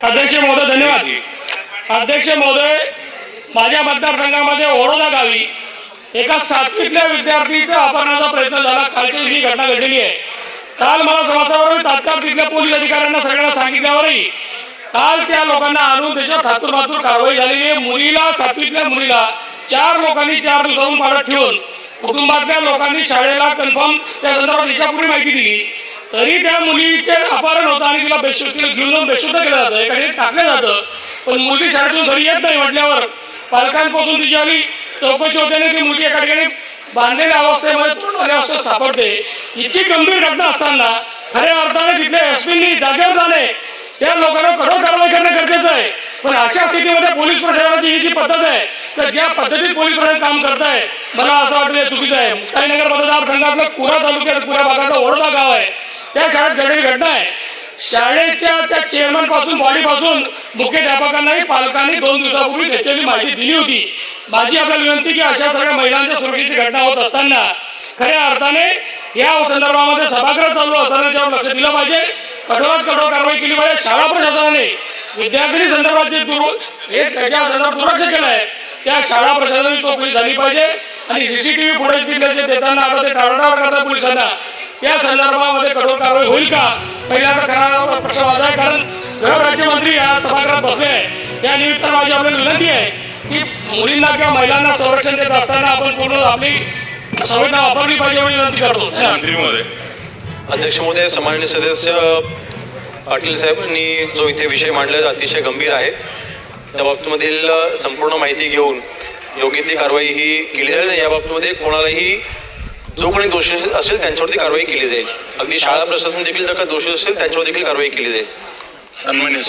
अध्यक्ष महोदय धन्यवाद. अध्यक्ष महोदय माझ्या मतदारसंघामध्ये ओरोदा गावी एका सातवीतल्या विद्यार्थीच्या अपहरणाचा प्रयत्न झाला. कालची ही घटना घडलेली आहे. काल मला समाजावर तात्काळ तिथल्या पोलीस अधिकाऱ्यांना सगळ्यांना सांगितल्यावरही काल त्या लोकांना आणून त्याच्यावर थातूर मातूर कारवाई झालेली आहे. मुलीला सातवीतल्या मुलीला चार लोकांनी चार दिवसाहून पाडत ठेवून कुटुंबातल्या लोकांनी शाळेला कन्फर्म त्या संदर्भात एकापूर्वी माहिती दिली. तरी त्या मुलीचे अपहरण होतं आणि तिला बेशुद्ध घेऊन जाऊन बेशुद्ध केलं जातं. एखादी टाकलं जातं. पण मुलगी शाळेतून घरी येत नाही म्हटल्यावर पालकांपासून तिची आली चौकशी होते आणि ती मुलगी एका ठिकाणी बांधलेल्या अवस्थेमध्ये तोंडवाल्या अवस्थेत सापडते. इतकी गंभीर घटना असताना खऱ्या अर्थाने तिथल्या एसपींनी जागेवर जाणे त्या लोकांना कठोर कारवाई करणं गरजेचं आहे. पण अशा स्थितीमध्ये पोलीस प्रशासनाची ही जी पद्धत आहे तर ज्या पद्धतीत पोलीस प्रशासन काम करत आहे मला असं वाटतं चुकीचं आहे. मुक्ताईनगर मतदारसंघातलं कुरा तालुक्यात कुरा भागातला ओरडा गाव आहे. त्या शाळेत घडली घटना आहे. शाळेच्या त्या चेअरमनपासून बॉडी पासून मुख्याध्यापकांनाही पालकांनी दोन दिवसापूर्वी त्याची माहिती दिली होती. माझी आपल्याला विनंती की अशा सगळ्या महिलांच्या सुरक्षेची घटना होत असताना खऱ्या अर्थाने या संदर्भामध्ये सभागृह चालू असताना त्यावर लक्ष दिलं पाहिजे. कठोरात कठोर कारवाई केली पाहिजे. शाळा प्रशासनाने विद्यार्थी संदर्भात जे हे त्याच्या संदर्भात दुर्लक्ष केलं आहे त्या शाळा प्रशासनाची चौकशी झाली पाहिजे. आणि सीसीटीव्ही फुटेज दिल्याचे देताना आता ते टाळाटाळ करतात पोलिसांना. या संदर्भामध्ये कठोर कारवाई होईल का? पहिल्यांदा खरा प्रश्न आहे कारण गृह राज्यमंत्री या सभागृहात बसले आहे. या निमित्तानं माझी आपल्याला विनंती आहे की मुलींना किंवा महिलांना संरक्षण देत असताना आपण पूर्ण आपली संवेदना वापरली पाहिजे एवढी विनंती करतो. अध्यक्ष महोदय सन्माननीय सदस्य पाटील साहेबांनी जो इथे विषय मांडला अतिशय गंभीर आहे त्या बाबतीमधील संपूर्ण माहिती घेऊन योग्य ती कारवाई ही केली जाईल या बाबतीमध्ये कोणालाही जो कोणी दोषी असेल त्यांच्यावरती कारवाई केली जाईल. अगदी शाळा प्रशासन देखील जर का दोषी असेल त्यांच्यावर देखील कारवाई केली जाईल. सन्मान्य